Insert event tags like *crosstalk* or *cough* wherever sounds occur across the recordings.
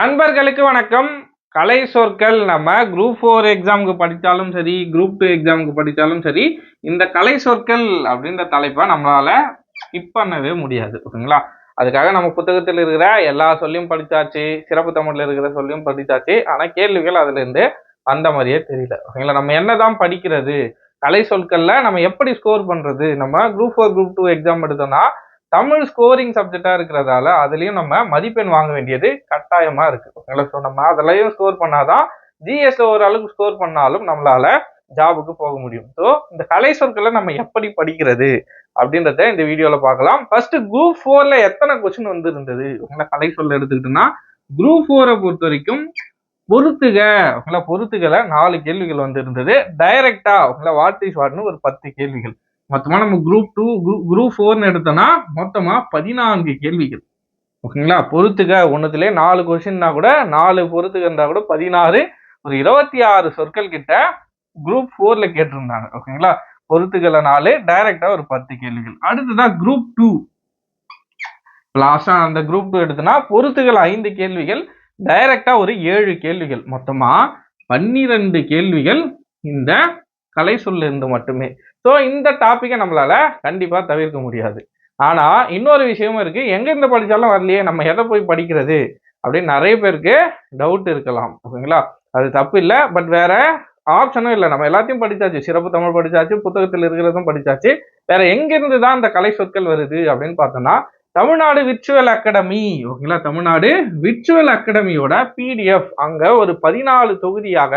நண்பர்களுக்கு வணக்கம். கலை சொற்கள் நம்ம குரூப் ஃபோர் எக்ஸாமுக்கு படித்தாலும் சரி குரூப் டூ எக்ஸாமுக்கு படித்தாலும் சரி இந்த கலை சொற்கள் அப்படின்ற தலைப்பை நம்மளால ஸ்கிப் பண்ணவே முடியாது ஓகேங்களா அதுக்காக நம்ம புத்தகத்தில் இருக்கிற எல்லா சொல்லியும் படித்தாச்சு சிறப்பு தமிழில் இருக்கிற சொல்லியும் படித்தாச்சு ஆனால் கேள்விகள் அதுலேருந்து அந்த வந்த மாதிரியே தெரியல ஓகேங்களா நம்ம என்னதான் படிக்கிறது? கலை சொற்களில் நம்ம எப்படி ஸ்கோர் பண்ணுறது நம்ம group four group two exam எடுத்தோம்னா தமிழ் ஸ்கோரிங் சப்ஜெக்டா இருக்கிறதால அதுலயும் நம்ம மதிப்பெண் வாங்க வேண்டியது கட்டாயமா இருக்கு. ஓகேங்களா? ஸோ நம்ம அதுலயும் ஸ்கோர் பண்ணாதான் ஜிஎஸ்ல ஓரளவுக்கு ஸ்கோர் பண்ணாலும் நம்மளால ஜாபுக்கு போக முடியும். ஸோ இந்த கலை சொற்களை நம்ம எப்படி படிக்கிறது அப்படின்றத இந்த வீடியோல பார்க்கலாம். ஃபர்ஸ்ட் குரூப் ஃபோர்ல எத்தனை கொஸ்டின் வந்து இருந்தது உங்களை கலை சொல்ல எடுத்துக்கிட்டோம்னா குரூப் ஃபோரை பொறுத்த வரைக்கும் பொறுத்துக. உங்களை பொறுத்துகளை நாலு கேள்விகள் வந்து இருந்தது டைரக்டா உங்களை வாட் இஸ் வாட்னு ஒரு பத்து கேள்விகள். மொத்தமா நம்ம குரூப் டூ குரூப் ஃபோர்னு எடுத்தோம்னா மொத்தமா பதினான்கு கேள்விகள். ஓகேங்களா? பொறுத்துக்க ஒன்றுத்துலேயே நாலு கொஸ்டின்னா கூட நாலு பொறுத்துக்க இருந்தா கூட பதினாறு ஒரு இருபத்தி ஆறு சொற்கள் கிட்ட குரூப் ஃபோர்ல கேட்டிருந்தாங்க. ஓகேங்களா? பொறுத்துக்களை நாலு டைரக்டா ஒரு பத்து கேள்விகள். அடுத்ததான் குரூப் டூ லாஸ்டா அந்த குரூப் டூ எடுத்தோம்னா பொறுத்துகள் ஐந்து கேள்விகள் டைரக்டா ஒரு ஏழு கேள்விகள். மொத்தமா பன்னிரண்டு கேள்விகள் இந்த கலை சொல்லிருந்து மட்டுமே. ஸோ இந்த டாப்பிக்கை நம்மளால கண்டிப்பாக தவிர்க்க முடியாது. ஆனால் இன்னொரு விஷயமும் இருக்குது எங்கேருந்து இருந்து வரலையே நம்ம எதை போய் படிக்கிறது? அப்படின்னு நிறைய பேருக்கு டவுட் இருக்கலாம். ஓகேங்களா? அது தப்பு இல்லை. பட் வேற ஆப்ஷனும் இல்லை. நம்ம எல்லாத்தையும் படித்தாச்சு சிறப்பு தமிழ் படித்தாச்சு புத்தகத்தில் இருக்கிறதும் படித்தாச்சு வேற எங்கேருந்து தான் இந்த கலை சொற்கள் வருது அப்படின்னு பார்த்தோம்னா தமிழ்நாடு விர்ச்சுவல் அகாடமி ஓகேங்களா? தமிழ்நாடு விர்ச்சுவல் அகாடமியோட பிடிஎஃப் அங்கே ஒரு பதினாலு தொகுதியாக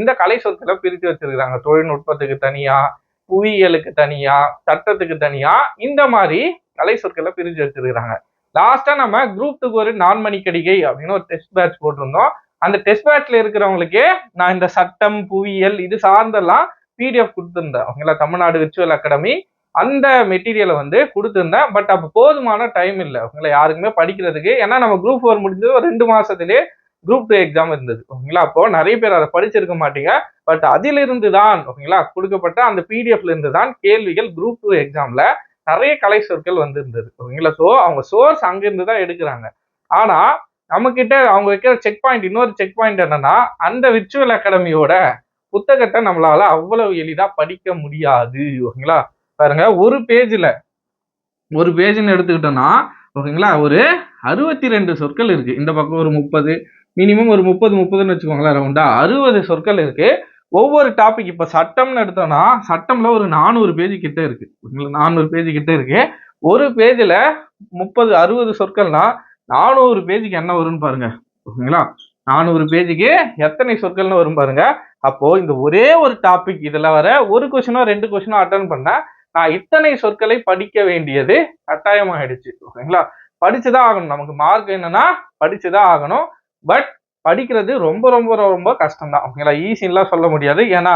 இந்த கலை சொற்களை பிரித்து வச்சிருக்கிறாங்க. தொழில்நுட்பத்துக்கு தனியாக புவியியலுக்கு தனியா சட்டத்துக்கு தனியா இந்த மாதிரி கலை சொற்களை பிரிஞ்சு வச்சிருக்கிறாங்க. லாஸ்டா நம்ம குரூப் டூக்கு ஒரு நான்மணி கடிகை அப்படின்னு ஒரு டெஸ்ட் பேட்ச் போட்டிருந்தோம். அந்த டெஸ்ட் பேட்ச்ல இருக்கிறவங்களுக்கு நான் இந்த சட்டம் புவியியல் இது சார்ந்தெல்லாம் பிடிஎஃப் கொடுத்துருந்தேன். அவங்களா தமிழ்நாடு விர்ச்சுவல் அகாடமி அந்த மெட்டீரியலை வந்து கொடுத்துருந்தேன். பட் அப்போ போதுமான டைம் இல்லை. அவங்கள யாருக்குமே படிக்கிறதுக்கு. ஏன்னா நம்ம குரூப் ஃபோர் முடிஞ்சது ஒரு ரெண்டு மாசத்துலேயே குரூப் டூ எக்ஸாம் இருந்தது ஓகேங்களா அப்போ நிறைய பேர் அதை படிச்சிருக்க மாட்டீங்க. பட் அதிலிருந்து தான் ஓகேங்களா கொடுக்கப்பட்ட அந்த பிடிஎஃப்ல இருந்து தான் கேள்விகள் குரூப் டூ எக்ஸாம்ல நிறைய கலை சொற்கள் வந்திருந்தது ஓகேங்களா ஸோ அவங்க சோர்ஸ் அங்கிருந்து தான் எடுக்கிறாங்க. ஆனா நம்ம கிட்ட அவங்க வைக்கிற செக் பாயிண்ட் இன்னொரு செக் பாயிண்ட் என்னன்னா அந்த விர்ச்சுவல் அகாடமியோட புத்தகத்தை நம்மளால அவ்வளவு எளிதா படிக்க முடியாது ஓகேங்களா பாருங்க ஒரு பேஜ்ல ஒரு பேஜ்னு எடுத்துக்கிட்டோம்னா ஓகேங்களா ஒரு அறுபத்தி ரெண்டு சொற்கள் இருக்கு. இந்த பக்கம் ஒரு முப்பது மினிமம் ஒரு முப்பது முப்பதுன்னு வச்சுக்கோங்களேன் ரவுண்டா அறுபது சொற்கள் இருக்கு. ஒவ்வொரு டாபிக் இப்போ சட்டம்னு எடுத்தோம்னா சட்டம்ல ஒரு நானூறு பேஜ் கிட்ட இருக்கு. நானூறு பேஜ் கிட்ட இருக்கு. ஒரு பேஜ்ல முப்பது அறுபது சொற்கள்னா நானூறு பேஜுக்கு என்ன வரும்னு பாருங்க. ஓகேங்களா நானூறு பேஜுக்கு எத்தனை சொற்கள்னு வரும் பாருங்க. அப்போ இந்த ஒரே ஒரு டாபிக் இதுல வர ஒரு கொஸ்டினோ ரெண்டு கொஸ்டினோ அட்டன் பண்ண நான் இத்தனை சொற்களை படிக்க வேண்டியது கட்டாயமாயிடுச்சு. ஓகேங்களா படிச்சுதான் ஆகணும். நமக்கு மார்க் என்னன்னா படிச்சுதான் ஆகணும். பட் படிக்கிறது ரொம்ப ரொம்ப ரொம்ப கஷ்டம் தான் ஓகேங்களா ஈஸின்லாம் சொல்ல முடியாது. ஏன்னா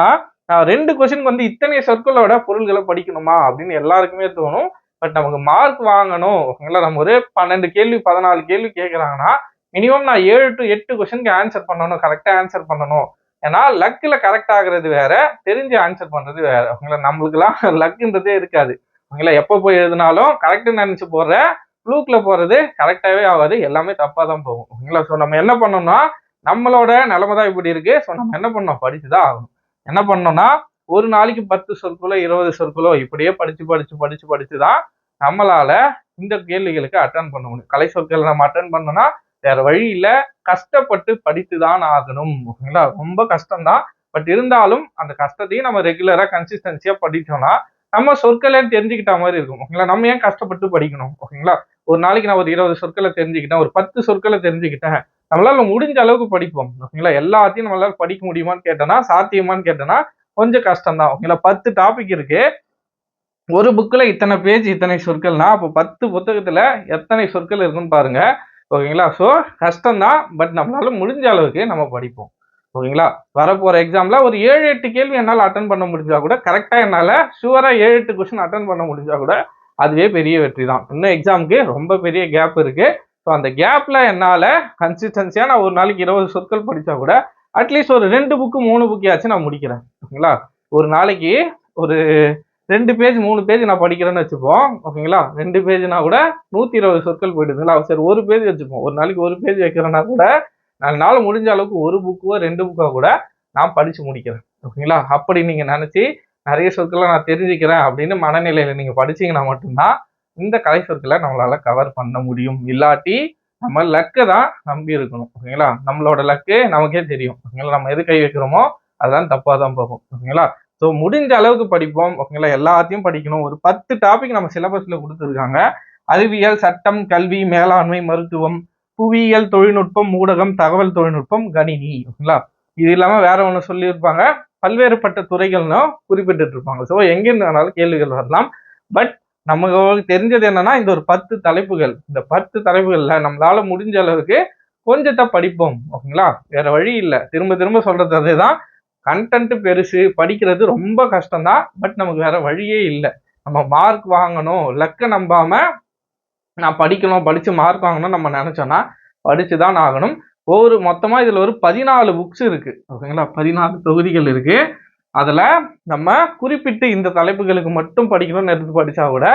நான் ரெண்டு கொஸ்டினுக்கு வந்து இத்தனை சொற்களோட பொருள்களை படிக்கணுமா? அப்படின்னு எல்லாருக்குமே தோணும். பட் நமக்கு மார்க் வாங்கணும். ஓகேங்களா நம்ம ஒரு பன்னெண்டு கேள்வி பதினாலு கேள்வி கேட்குறாங்கன்னா மினிமம் நான் ஏழு டு எட்டு கொஸ்டினுக்கு ஆன்சர் பண்ணணும். கரெக்டாக ஆன்சர் பண்ணணும். ஏன்னா லக்கில் கரெக்ட் ஆகுறது வேற தெரிஞ்சு ஆன்சர் பண்ணுறது வேற. ஓகேங்களா நம்மளுக்குலாம் லக்குன்றதே *laughs* இருக்காது. ஓகேங்களா எப்போ போய் எழுதினாலும் கரெக்டுன்னு நினச்சி போடுற ஃப்ளூக்ல போறது கரெக்டாகவே ஆகாது. எல்லாமே தப்பாக தான் போகும். ஓகேங்களா ஸோ நம்ம என்ன பண்ணோம்னா நம்மளோட நிலைமை தான் இப்படி இருக்கு. ஸோ நம்ம என்ன பண்ணோம்? படிச்சு தான் ஆகணும். என்ன பண்ணோம்னா ஒரு நாளைக்கு பத்து சொற்களோ இருபது சொற்களோ இப்படியே படிச்சு படிச்சு படிச்சு படிச்சு தான் நம்மளால இந்த கேள்விகளுக்கு அட்டன் பண்ண முடியும். கலை சொற்களை நம்ம அட்டன் பண்ணோம்னா வேற வழி கஷ்டப்பட்டு படித்து தான் ஆகணும். ஓகேங்களா ரொம்ப கஷ்டம்தான் பட் இருந்தாலும் அந்த கஷ்டத்தையும் நம்ம ரெகுலரா கன்சிஸ்டன்சியா படிச்சோம்னா நம்ம சொற்களை தெரிஞ்சுக்கிட்ட மாதிரி இருக்கும். ஓகேங்களா நம்ம ஏன் கஷ்டப்பட்டு படிக்கணும்? ஓகேங்களா? ஒரு நாளைக்கு நான் ஒரு இருபது சொற்களை தெரிஞ்சுக்கிட்டேன் ஒரு பத்து சொற்களை தெரிஞ்சுக்கிட்டேன். நம்மளால முடிஞ்ச அளவுக்கு படிப்போம். ஓகேங்களா? எல்லாத்தையும் நம்மளால படிக்க முடியுமான்னு கேட்டோம்னா சாத்தியமான்னு கேட்டோம்னா கொஞ்சம் கஷ்டம் தான் ஓகேங்களா? பத்து டாபிக் இருக்கு. ஒரு புக்கில் இத்தனை பேஜ் இத்தனை சொற்கள்னா அப்போ பத்து புத்தகத்தில் எத்தனை சொற்கள் இருக்குன்னு பாருங்க. ஓகேங்களா? ஸோ கஷ்டம்தான். பட் நம்மளால முடிஞ்ச அளவுக்கு நம்ம படிப்போம். ஓகேங்களா? வரப்போகிற எக்ஸாமில் ஒரு ஏழு எட்டு கேள்வி என்னால் அட்டன் பண்ண முடிஞ்சால் கூட கரெக்டாக என்னால் ஷுவராக ஏழு எட்டு கொஸ்டின் அட்டன் பண்ண முடிஞ்சால் கூட அதுவே பெரிய வெற்றி தான். இன்னும் எக்ஸாமுக்கு ரொம்ப பெரிய கேப் இருக்கு. ஸோ அந்த கேப்ல என்னால் கன்சிஸ்டன்சியா நான் ஒரு நாளைக்கு இருபது சொற்கள் படித்தா கூட அட்லீஸ்ட் ஒரு ரெண்டு புக்கு மூணு புக்கையாச்சும் நான் முடிக்கிறேன். ஓகேங்களா? ஒரு நாளைக்கு ஒரு ரெண்டு பேஜ் மூணு பேஜ் நான் படிக்கிறேன்னு வச்சுப்போம். ஓகேங்களா? ரெண்டு பேஜ்னா கூட நூற்றி இருபது சொற்கள் போயிடுதுங்களா? சரி ஒரு பேஜ் வச்சுப்போம். ஒரு நாளைக்கு ஒரு பேஜ் வைக்கிறேன்னா கூட என்னால முடிஞ்ச அளவுக்கு ஒரு புக்கோ ரெண்டு புக்கோ கூட நான் படித்து முடிக்கிறேன். ஓகேங்களா? அப்படி நீங்கள் நினச்சி நிறைய சொற்களை நான் தெரிஞ்சுக்கிறேன் அப்படின்னு மனநிலையில நீங்க படிச்சீங்கன்னா மட்டும்தான் இந்த கலை சொற்களை நம்மளால கவர் பண்ண முடியும். இல்லாட்டி நம்ம லக்கை தான் நம்பி இருக்கணும். ஓகேங்களா? நம்மளோட லக்கு நமக்கே தெரியும். ஓகேங்களா? நம்ம எது கை வைக்கிறோமோ அதுதான் தப்பா தான் போகும். ஓகேங்களா? ஸோ முடிஞ்ச அளவுக்கு படிப்போம். ஓகேங்களா? எல்லாத்தையும் படிக்கணும். ஒரு பத்து டாபிக் நம்ம சிலபஸ்ல கொடுத்துருக்காங்க. அறிவியல் சட்டம் கல்வி மேலாண்மை மருத்துவம் புவியியல் தொழில்நுட்பம் ஊடகம் தகவல் தொழில்நுட்பம் கணினி. ஓகேங்களா? இது இல்லாம வேற ஒன்று சொல்லியிருப்பாங்க. பல்வேறுபட்ட துறைகள்னு குறிப்பிட்டு இருப்பாங்க ஸோ எங்கேருந்தாலும் வேணாலும் கேள்விகள் வரலாம். பட் நமக்கு தெரிஞ்சது என்னன்னா இந்த ஒரு பத்து தலைப்புகள். இந்த பத்து தலைப்புகள்ல நம்மளால முடிஞ்ச அளவுக்கு கொஞ்சத்தை படிப்போம். ஓகேங்களா? வேற வழி இல்லை. திரும்ப திரும்ப சொல்றது அதுதான். கண்டென்ட் பெருசு படிக்கிறது ரொம்ப கஷ்டம்தான். பட் நமக்கு வேற வழியே இல்லை. நம்ம மார்க் வாங்கணும். லக்க நம்பாம நான் படிக்கணும் படிச்சு மார்க் வாங்கணும்னு நம்ம நினைச்சோம்னா படிச்சு தான் ஆகணும். ஒவ்வொரு மொத்தமாக இதில் ஒரு பதினாலு புக்ஸ் இருக்குது ஓகேங்களா? பதினாலு தொகுதிகள் இருக்குது அதில் நம்ம குறிப்பிட்டு இந்த தலைப்புகளுக்கு மட்டும் படிக்கணும்னு எடுத்து படித்தா கூட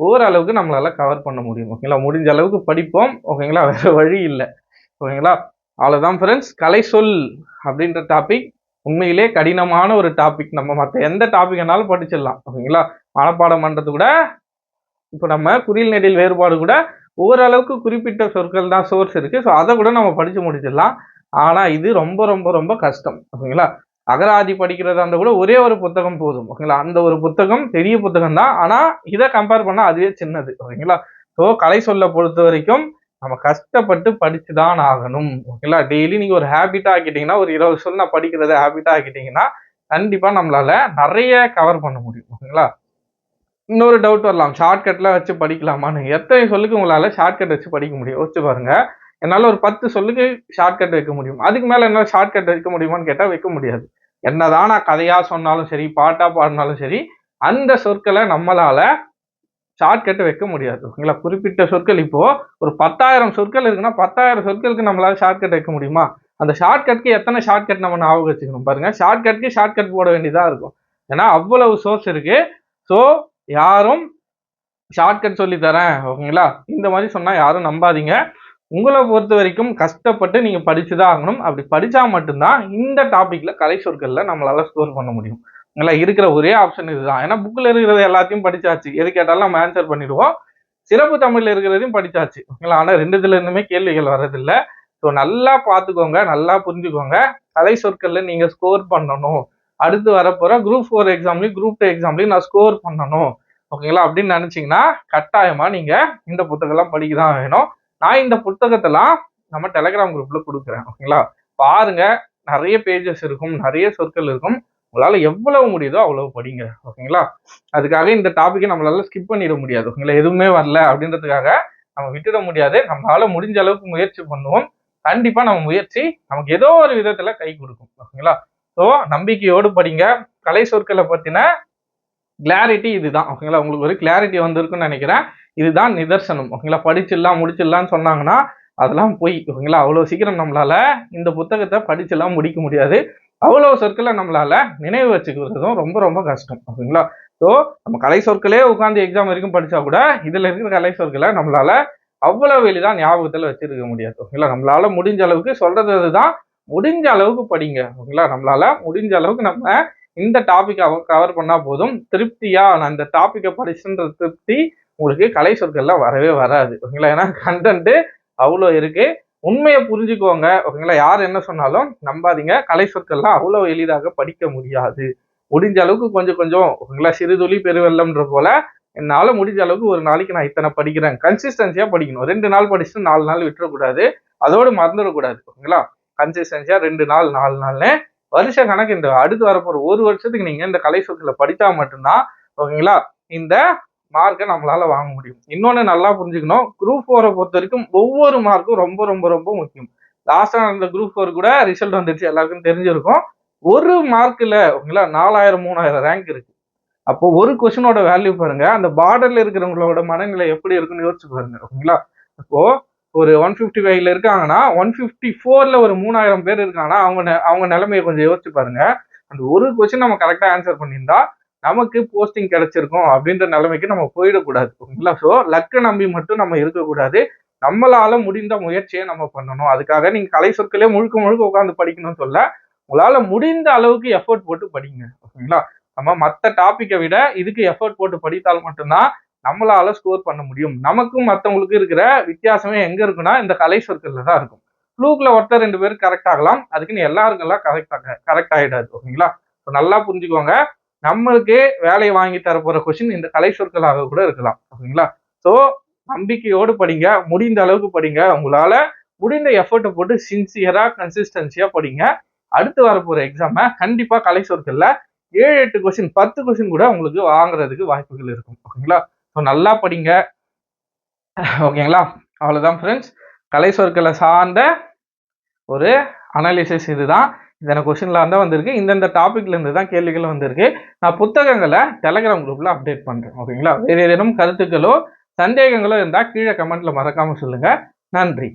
ஓரளவுக்கு நம்மளால் கவர் பண்ண முடியும். ஓகேங்களா? முடிஞ்ச அளவுக்கு படிப்போம். ஓகேங்களா? வேறு வழி இல்லை. ஓகேங்களா? அவ்வளோதான் ஃப்ரெண்ட்ஸ் கலை சொல் அப்படின்ற டாபிக் உண்மையிலே கடினமான ஒரு டாபிக் நம்ம மற்ற எந்த டாபிக்னாலும் வேணாலும் படிச்சிடலாம். ஓகேங்களா? மனப்பாடம் பண்ணுறது கூட இப்போ நம்ம குறியில் நெடில் வேறுபாடு கூட ஓரளவுக்கு குறிப்பிட்ட சொற்கள் தான் சோர்ஸ் இருக்குது ஸோ அதை கூட நம்ம படித்து முடிச்சிடலாம். ஆனால் இது ரொம்ப ரொம்ப ரொம்ப கஷ்டம். ஓகேங்களா? அகராதி படிக்கிறதா இருந்தால் கூட ஒரே ஒரு புத்தகம் போதும். ஓகேங்களா? அந்த ஒரு புத்தகம் பெரிய புத்தகம் தான். ஆனால் இதை கம்பேர் பண்ணால் அதுவே சின்னது. ஓகேங்களா? ஸோ கலை சொல்ல பொறுத்த வரைக்கும் நம்ம கஷ்டப்பட்டு படித்து தான் ஆகணும். ஓகேங்களா? டெய்லி நீங்கள் ஒரு ஹேபிட்டாக ஆக்கிட்டீங்கன்னா ஒரு இருபது சொல் நான் படிக்கிறத ஹேபிட்டாக ஆக்கிட்டீங்கன்னா கண்டிப்பாக நம்மளால நிறைய கவர் பண்ண முடியும். ஓகேங்களா? இன்னொரு டவுட் வரலாம். ஷார்ட்கட்லாம் வச்சு படிக்கலாமான்னு. எத்தனை சொல்லுக்கு உங்களால் ஷார்ட்கட் வச்சு படிக்க முடியும். யோசிச்சு பாருங்க. என்னால் ஒரு பத்து சொல்லுக்கு ஷார்ட்கட் வைக்க முடியும். அதுக்கு மேலே என்னால் ஷார்ட்கட் வைக்க முடியுமான்னு கேட்டால் வைக்க முடியாது. என்னதான் நான் கதையாக சொன்னாலும் சரி பாட்டாக பாடினாலும் சரி அந்த சொற்களை நம்மளால் ஷார்ட்கட் வைக்க முடியாது. ஓகேங்களா குறிப்பிட்ட சொற்கள் இப்போது ஒரு பத்தாயிரம் சொற்கள் இருக்குன்னா பத்தாயிரம் சொற்களுக்கு நம்மளால் ஷார்ட்கட் வைக்க முடியுமா? அந்த ஷார்ட்கட்க்கு எத்தனை ஷார்ட்கட் நம்ம ஞாபகம் வச்சுக்கணும்? பாருங்கள் ஷார்ட்கட்க்கு ஷார்ட்கட் போட வேண்டியதாக இருக்கும். ஏன்னா அவ்வளவு சோர்ஸ் இருக்கு. ஸோ யாரும் ஷார்ட்கட் சொல்லி தரேன் ஓகேங்களா இந்த மாதிரி சொன்னால் யாரும் நம்பாதீங்க. உங்களை பொறுத்த வரைக்கும் கஷ்டப்பட்டு நீங்கள் படிச்சுதான் ஆகணும். அப்படி படித்தா மட்டும்தான் இந்த டாப்பிக்கில் கலை சொற்களில் நம்மளால் ஸ்கோர் பண்ண முடியும். ஓகேங்களா இருக்கிற ஒரே ஆப்ஷன் இதுதான். ஏன்னா புக்கில் இருக்கிறது எல்லாத்தையும் படித்தாச்சு எது கேட்டாலும் நம்ம ஆன்சர் பண்ணிடுவோம். சிறப்பு தமிழில் இருக்கிறதையும் படித்தாச்சு ஓகேங்களா ஆனால் ரெண்டுத்துலேருந்துமே கேள்விகள் வர்றதில்லை. ஸோ நல்லா பார்த்துக்கோங்க நல்லா புரிஞ்சுக்கோங்க. கலை சொற்களில் நீங்கள் ஸ்கோர் பண்ணணும். அடுத்து வரப்போற குரூப் ஃபோர் எக்ஸாம்லயும் குரூப் டூ எக்ஸாம்லயும் நான் ஸ்கோர் பண்ணணும். ஓகேங்களா? அப்படின்னு நினைச்சீங்கன்னா கட்டாயமா நீங்க இந்த புத்தகம்லாம் படிக்க தான் வேணும். நான் இந்த புத்தகத்தெல்லாம் நம்ம டெலகிராம் குரூப்ல கொடுக்குறேன். ஓகேங்களா? பாருங்க. நிறைய பேஜஸ் இருக்கும். நிறைய சொற்கள் இருக்கும். உங்களால எவ்வளவு முடியுதோ அவ்வளவு படிங்க. ஓகேங்களா? அதுக்காக இந்த டாபிக்கை நம்மளால ஸ்கிப் பண்ணிட முடியாது. ஓகேங்களா? எதுவுமே வரல அப்படின்றதுக்காக நம்ம விட்டுட முடியாது. நம்மளால முடிஞ்ச அளவுக்கு முயற்சி பண்ணுவோம். கண்டிப்பா நம்ம முயற்சி நமக்கு ஏதோ ஒரு விதத்துல கை கொடுக்கும். ஓகேங்களா? ஸோ நம்பிக்கையோடு படிங்க. கலை சொற்களை பற்றின கிளாரிட்டி இதுதான். ஓகேங்களா? உங்களுக்கு ஒரு கிளாரிட்டி வந்திருக்குன்னு நினைக்கிறேன். இதுதான் நிதர்சனம். ஓகேங்களா? படிச்சிடலாம் முடிச்சிடலாம்னு சொன்னாங்கன்னா அதெல்லாம் போய். ஓகேங்களா? அவ்வளோ சீக்கிரம் நம்மளால இந்த புத்தகத்தை படிச்செல்லாம் முடிக்க முடியாது. அவ்வளோ சொற்களை நம்மளால நினைவு வச்சுக்கிறதும் ரொம்ப ரொம்ப கஷ்டம். ஓகேங்களா? ஸோ நம்ம கலை சொற்களே உட்காந்து எக்ஸாம் வரைக்கும் படித்தா கூட இதில் இருக்கிற கலை சொற்களை நம்மளால அவ்வளோ வெளிதான் ஞாபகத்தில் வச்சிருக்க முடியாது. ஓகேங்களா? நம்மளால முடிஞ்ச அளவுக்கு சொல்றது அதுதான். முடிஞ்ச அளவுக்கு படிங்க ஓகேங்களா நம்மளால முடிஞ்ச அளவுக்கு நம்ம இந்த டாபிக் கவர் பண்ணால் போதும். திருப்தியா நான் இந்த டாப்பிக்கை படிச்சுன்ற திருப்தி உங்களுக்கு கலை சொற்கள்லாம் வரவே வராது ஓகேங்களா ஏன்னா கண்டென்ட்டு அவ்வளோ இருக்கு. உண்மையை புரிஞ்சுக்கோங்க ஓகேங்களா யார் என்ன சொன்னாலும் நம்பாதீங்க. கலை சொற்கள்லாம் அவ்வளோ எளிதாக படிக்க முடியாது. முடிஞ்ச அளவுக்கு கொஞ்சம் கொஞ்சம் ஓகேங்களா சிறுதுளி பெருவெள்ளம்ன்ற போல என்னால் முடிஞ்ச அளவுக்கு ஒரு நாளைக்கு நான் இத்தனை படிக்கிறேன். கன்சிஸ்டன்சியாக படிக்கணும். ரெண்டு நாள் படிச்சுட்டு நாலு நாள் விட்டுறக்கூடாது. அதோடு மறந்துடக்கூடாது ஓகேங்களா கன்சிஸ்டன்சியா ரெண்டு நாள் நாலு நாள்னு. வருஷ கணக்கு இந்த அடுத்து வரப்போற ஒரு வருஷத்துக்கு நீங்க இந்த கலை சொற்களை படித்தா மட்டும்தான் ஓகேங்களா? இந்த மார்க்கை நம்மளால வாங்க முடியும். இன்னொன்னு நல்லா புரிஞ்சுக்கணும். குரூப் ஃபோரை பொறுத்த வரைக்கும் ஒவ்வொரு மார்க்கும் ரொம்ப ரொம்ப ரொம்ப முக்கியம். லாஸ்டா அந்த குரூப் ஃபோர் கூட ரிசல்ட் வந்துருச்சு. எல்லாருக்கும் தெரிஞ்சிருக்கும். ஒரு மார்க்கில் ஓகேங்களா? நாலாயிரம் மூணாயிரம் ரேங்க் இருக்கு. அப்போ ஒரு கொஷினோட வேல்யூ பாருங்க. அந்த பார்டர்ல இருக்கிறவங்களோட மனநிலை எப்படி இருக்குன்னு யோசிச்சு பாருங்க ஓகேங்களா? இப்போ ஒரு ஒன் ஃபிஃப்டி ஃபைவ்ல இருக்காங்கன்னா ஒன் ஃபிஃப்டி ஃபோர்ல ஒரு மூணாயிரம் பேர் இருக்காங்கன்னா அவங்க நெ- அவங்க நிலைமையை கொஞ்சம் யோசிச்சு பாருங்க. அந்த ஒரு கொஸ்டின் நம்ம கரெக்டாக ஆன்சர் பண்ணியிருந்தா நமக்கு போஸ்டிங் கிடைச்சிருக்கும் அப்படின்ற நிலைமைக்கு நம்ம போயிடக்கூடாது ஓகேங்களா ஸோ லக்கை நம்பி மட்டும் நம்ம இருக்கக்கூடாது. நம்மளால முடிந்த முயற்சியை நம்ம பண்ணணும். அதுக்காக நீங்க கலை சொற்களே முழுக்க முழுக்க உட்காந்து படிக்கணும்னு சொல்ல உங்களால முடிந்த அளவுக்கு எஃபோர்ட் போட்டு படிங்க ஓகேங்களா நம்ம மற்ற டாப்பிக்கை விட இதுக்கு எஃபோர்ட் போட்டு படித்தால் மட்டும்தான் நம்மளால ஸ்கோர் பண்ண முடியும். நமக்கும் மற்றவங்களுக்கும் இருக்கிற வித்தியாசமே எங்க இருக்குன்னா இந்த கலை சொற்கள்ல தான் இருக்கும். ஃப்ளூக்ல ஒருத்தர் ரெண்டு பேரும் கரெக்ட் ஆகலாம். அதுக்குன்னு எல்லாருக்கெல்லாம் கரெக்ட் ஆக கரெக்ட் ஆகிடாது ஓகேங்களா? ஸோ நல்லா புரிஞ்சுக்கோங்க. நம்மளுக்கே வேலையை வாங்கி தரப்போற கொஸ்டின் இந்த கலை சொற்களாக கூட இருக்கலாம். ஓகேங்களா? ஸோ நம்பிக்கையோடு படிங்க. முடிந்த அளவுக்கு படிங்க. உங்களால முடிந்த எஃபர்ட்டை போட்டு சின்சியரா கன்சிஸ்டன்சியா படிங்க. அடுத்து வரப்போற எக்ஸாம கண்டிப்பா கலை சொற்கள்ல ஏழு எட்டு கொஸ்டின் பத்து கொஸ்டின் கூட உங்களுக்கு வாங்குறதுக்கு வாய்ப்புகள் இருக்கும். ஓகேங்களா? ஸோ நல்லா படிங்க. ஓகேங்களா அவ்வளோதான் ஃப்ரெண்ட்ஸ் கலை சொற்களை சார்ந்த ஒரு அனாலிசிஸ் இதுதான். இத்தனை கொஷின்லாம் தான் வந்திருக்கு. இந்தந்த டாப்பிக்லேருந்து தான் கேள்விகள் வந்திருக்கு. நான் புத்தகங்களை டெலகிராம் குரூப்பில் அப்டேட் பண்ணுறேன் ஓகேங்களா வேறு ஏதேனும் கருத்துக்களோ சந்தேகங்களோ இருந்தால் கீழே கமெண்ட்டில் மறக்காமல் சொல்லுங்கள் நன்றி.